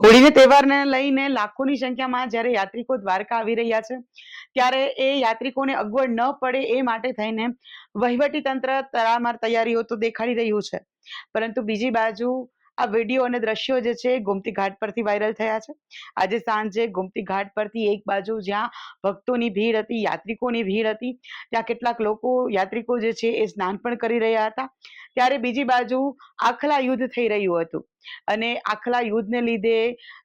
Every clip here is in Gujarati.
હોળીના તહેવારને લઈને લાખોની સંખ્યામાં જ્યારે યાત્રિકો દ્વારકા આવી રહ્યા છે, ત્યારે એ યાત્રિકોને અગવડ ન પડે એ માટે થઈને વહીવટી તંત્ર તડામાર તૈયારીઓ તો દેખાડી રહ્યું છે. પરંતુ બીજી બાજુ આ વીડિયો અને દ્રશ્યો જે છે ગોમતી ઘાટ પરથી વાયરલ થયા છે. આજે સાંજે ગોમતી ઘાટ પરથી એક બાજુ જ્યાં ભક્તોની ભીડ હતી, યાત્રિકોની ભીડ હતી, ત્યાં કેટલાક લોકો, યાત્રિકો જે છે એ સ્નાન પણ કરી રહ્યા હતા. ત્યારે બીજી બાજુ આખલા યુદ્ધ થઈ રહ્યું હતું અને આખલા યુદ્ધને લીધે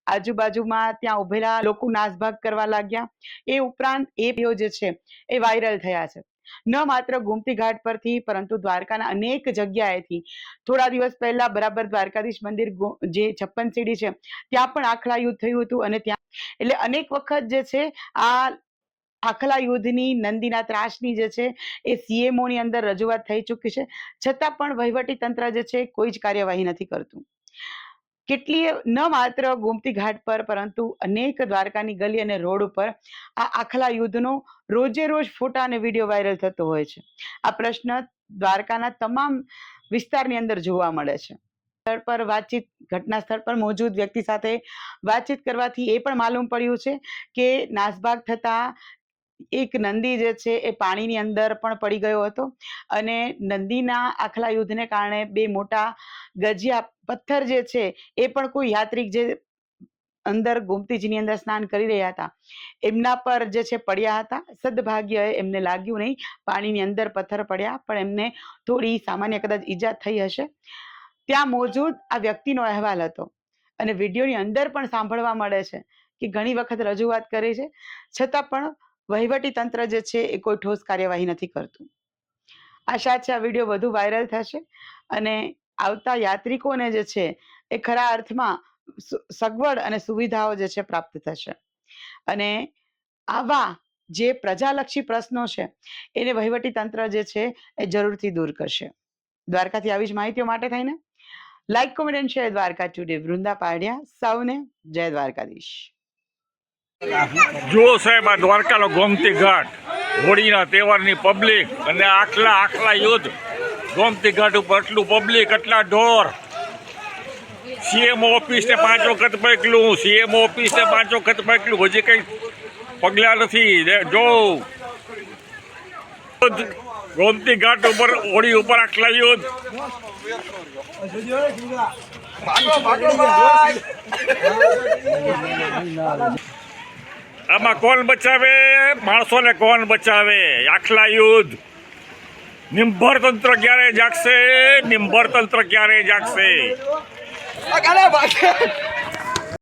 આજુબાજુમાં ત્યાં ઉભેલા લોકો નાસભાગ કરવા લાગ્યા. એ ઉપરાંત એ જે છે એ વાયરલ થયા છે. ન માત્ર ગોમતી ઘાટ પરથી, પરંતુ દ્વારકાના અનેક જગ્યાએથી. થોડા દિવસ પહેલા બરાબર દ્વારકાધીશ મંદિર જે છપ્પન સીડી છે, ત્યાં પણ આખલા યુદ્ધ થયું હતું અને ત્યાં, એટલે અનેક વખત જે છે, આ આખલા યુદ્ધની નંદીના ત્રાસની જે છે, એ સીએમઓની અંદર રજૂઆત થઈ ચૂકી છે. છતાં પણ વહીવટી તંત્ર જે છે, કોઈ જ કાર્યવાહી નથી કરતું. કેટલીય ન માત્ર ગોમતી ઘાટ પર, પરંતુ અનેક દ્વારકાની ગલી અને રોડ ઉપર આ આખલા યુદ્ધનો રોજે રોજ ફોટા અને વીડિયો વાયરલ થતો હોય છે. આ પ્રશ્ન દ્વારકાના તમામ વિસ્તારની અંદર જોવા મળે છે. સ્થળ પર વાતચીત, ઘટના સ્થળ પર મોજૂદ વ્યક્તિ સાથે વાતચીત કરવાથી એ પણ માલુમ પડ્યું છે કે નાસભાગ થતા એક નંદી જે છે એ પાણીની અંદર પણ પડી ગયો હતો અને નંદીના આખલા યુદ્ધને કારણે બે મોટા ગજિયા પથ્થર જે છે એ પણ કોઈ યાત્રિક જે અંદર ગોમતીજીની અંદર સ્નાન કરી રહ્યા હતા, એમના પર જે છે પડ્યા હતા. સદભાગ્ય એમને લાગ્યું નહીં, પાણીની અંદર પથ્થર પડ્યા, પણ એમને થોડી સામાન્ય કદાચ ઈજા થઈ હશે. ત્યાં મોજૂદ આ વ્યક્તિનો અહેવાલ હતો અને વિડીયોની અંદર પણ સાંભળવા મળે છે કે ઘણી વખત રજૂઆત કરી છે. છતાં પણ વહીવટી તંત્ર જે છે એ કોઈ ઠોસ કાર્યવાહી નથી કરતું. આશા છે આ વીડિયો વધુ વાયરલ થશે અને આવતા યાત્રિકોને જે છે એ ખરા અર્થમાં સગવડ અને સુવિધાઓ જે છે પ્રાપ્ત થશે. અને આવા જે પ્રજાલક્ષી પ્રશ્નો છે એને વહીવટી તંત્ર જે છે એ જરૂરથી દૂર કરશે. દ્વારકાથી આવી જ માહિતીઓ માટે થઈને. Like comment and share Dwarka today Vrinda પાડ્યા. સૌને જય દ્વારકાધીશ. જુઓ સાહેબ, આ દ્વારકાનો ગોમતી ઘાટ, હોળીના તહેવારની પબ્લિક અને આખલા આખલા યુદ્ધ. ગોમતી ઘાટ ઉપર આટલું પબ્લિક આટલા ઢોર. સીએમ ઓફિસને પાંચ વખત પકડ્યું સીએમ ઓફિસને પાંચ વખત પકડ્યું. હજી કંઈ પગલાં નથી. જો. ગોમતી ઘાટ ઉપર, હોળી ઉપર આખલા યુદ્ધ. આમાં કોણ બચાવે? માણસોને કોણ બચાવે? આખલા યુદ્ધ. નિંભર તંત્ર ક્યારે જાગશે? નિંભર તંત્ર ક્યારે જાગશે?